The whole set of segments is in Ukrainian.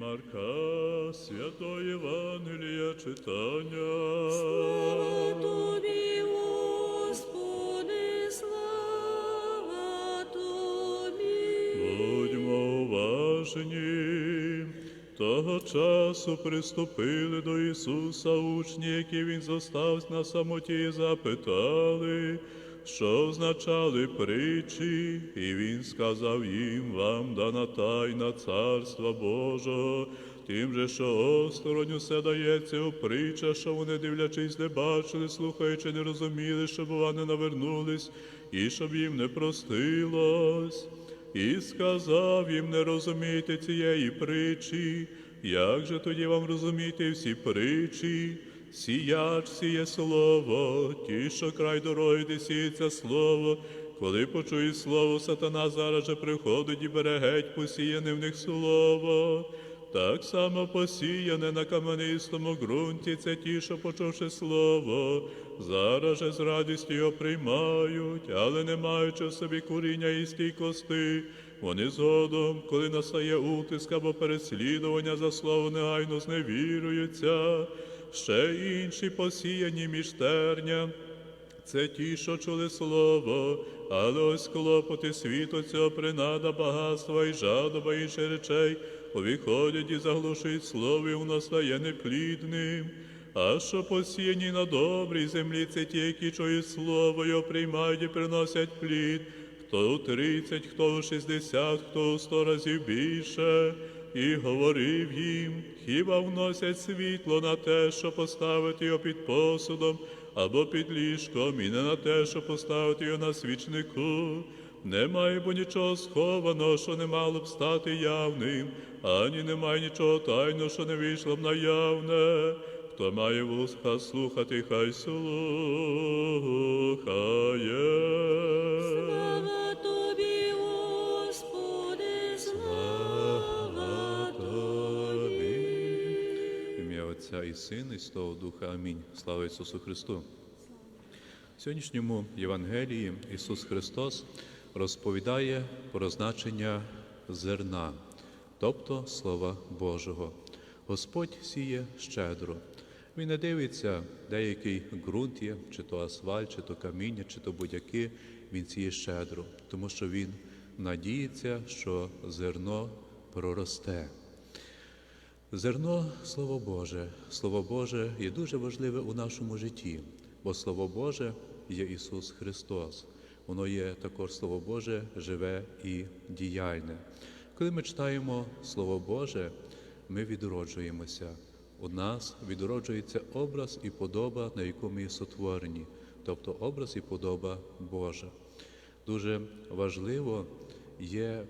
Марка, святого Євангелія читання. Слава Тобі, Господи, слава Тобі. Будьмо уважні. Того часу приступили до Ісуса учні, які Він зостав на самоті, і запитали, що означали притчі, і Він сказав їм, вам дана тайна царства Божого, тим же, що осторонь усе дається у притча, що вони, дивлячись, не бачили, слухаючи, не розуміли, щоб вони навернулись, і щоб їм не простилось. І сказав їм не розуміти цієї притчі, як же тоді вам розуміти всі притчі? Сіяч сіє слово, ті, що край дороги, де сіється слово, коли почує слово, сатана зараз же приходить і бере геть посіяне в них слово. Так само посіяне на каменистому ґрунті, це ті, що почувши слово, зараз же з радістю його приймають, але не маючи в собі куріння і стійкости, вони згодом, коли настає утиск або переслідування за слово, негайно зневіруються, ще інші посіяні між терням, це ті, що чули слово, але ось клопоти світу цього принада, багатства і жадоба інших речей, повіходять і заглушують слово, і воно стає неплідним. А що посіяні на добрій землі, це ті, які чують слово, його приймають і приносять плід, хто у тридцять, хто у шістдесят, хто у сто разів більше. І говорив їм, хіба вносять світло на те, що поставити його під посудом або під ліжком, і не на те, що поставити його на свічнику. Немає бо нічого схованого, що не мало б стати явним, ані немає нічого тайного, що не вийшло б наявне. Хто має вуха слухати, хай слухає. Отця і і Святого Духа. Амінь. Слава Ісусу Христу. В сьогоднішньому Євангелії Ісус Христос розповідає про значення зерна, тобто Слова Божого. Господь сіє щедро. Він не дивиться, деякий ґрунт є, чи то асфальт, чи то каміння, чи то будь-яке, він сіє щедро, тому що він надіється, що зерно проросте. Зерно Слово Боже. Слово Боже є дуже важливе у нашому житті, бо Слово Боже є Ісус Христос. Воно є також Слово Боже живе і діяльне. Коли ми читаємо Слово Боже, ми відроджуємося. У нас відроджується образ і подоба, на яку ми сотворені, тобто образ і подоба Божа. Дуже важливо є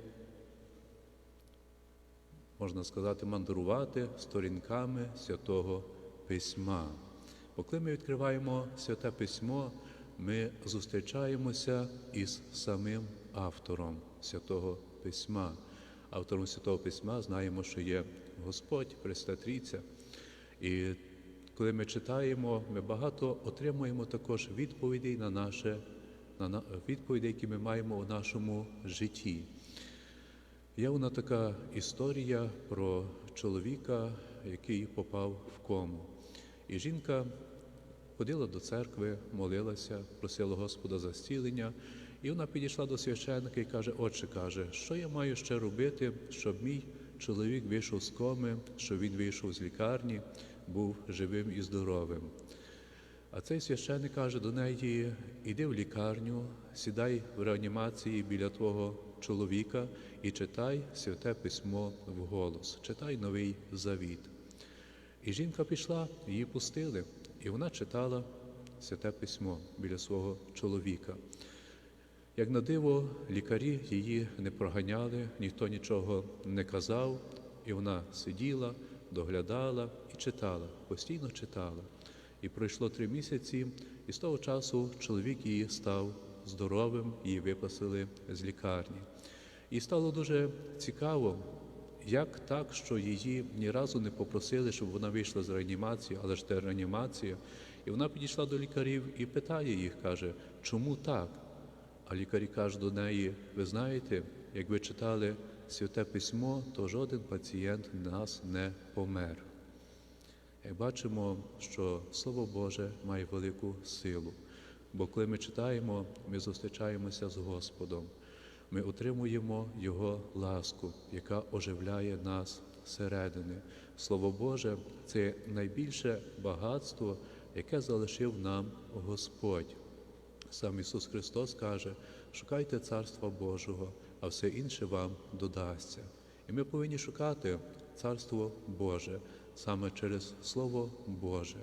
можна сказати, мандрувати сторінками святого Письма. Бо коли ми відкриваємо святе письмо, ми зустрічаємося із самим автором святого Письма. Автором святого Письма знаємо, що є Господь, Пресвята Трійця. І коли ми читаємо, ми багато отримуємо також відповідей на наше на на- відповіді, які ми маємо у нашому житті. Є вона така історія про чоловіка, який попав в кому. І жінка ходила до церкви, молилася, просила Господа за зцілення. І вона підійшла до священника і каже: Отче каже, що я маю ще робити, щоб мій чоловік вийшов з коми, щоб він вийшов з лікарні, був живим і здоровим. А цей священник каже до неї: іди в лікарню, сідай в реанімації біля твого чоловіка і читай святе письмо вголос, читай новий завіт. І жінка пішла, її пустили, і вона читала святе письмо біля свого чоловіка. Як на диво, лікарі її не проганяли, ніхто нічого не казав, і вона сиділа, доглядала і читала, постійно читала. І пройшло три місяці, і з того часу чоловік її став здоровим, її випасили з лікарні. І стало дуже цікаво, як так, що її ні разу не попросили, щоб вона вийшла з реанімації, але ж це реанімація. І вона підійшла до лікарів і питає їх, каже, чому так? А лікарі кажуть до неї: ви знаєте, як ви читали святе письмо, то жоден пацієнт нас не помер. Як бачимо, що Слово Боже має велику силу, бо коли ми читаємо, ми зустрічаємося з Господом, ми отримуємо Його ласку, яка оживляє нас зсередини. Слово Боже це найбільше багатство, яке залишив нам Господь. Сам Ісус Христос каже: шукайте Царства Божого, а все інше вам додасться. І ми повинні шукати Царство Боже саме через Слово Боже,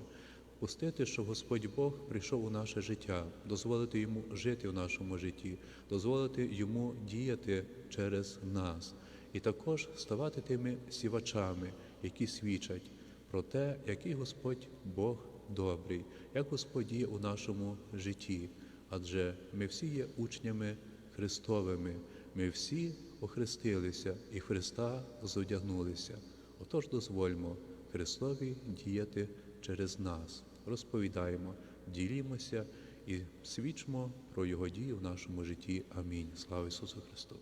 пустити, щоб Господь Бог прийшов у наше життя, дозволити йому жити в нашому житті, дозволити йому діяти через нас, і також ставати тими сівачами, які свідчать про те, який Господь Бог добрий, як Господь діє у нашому житті. Адже ми всі є учнями Христовими, ми всі охрестилися і Христа зодягнулися. Отож дозвольмо Христові діяти через нас, розповідаємо, ділімося і свідчимо про Його дію в нашому житті. Амінь. Слава Ісусу Христу!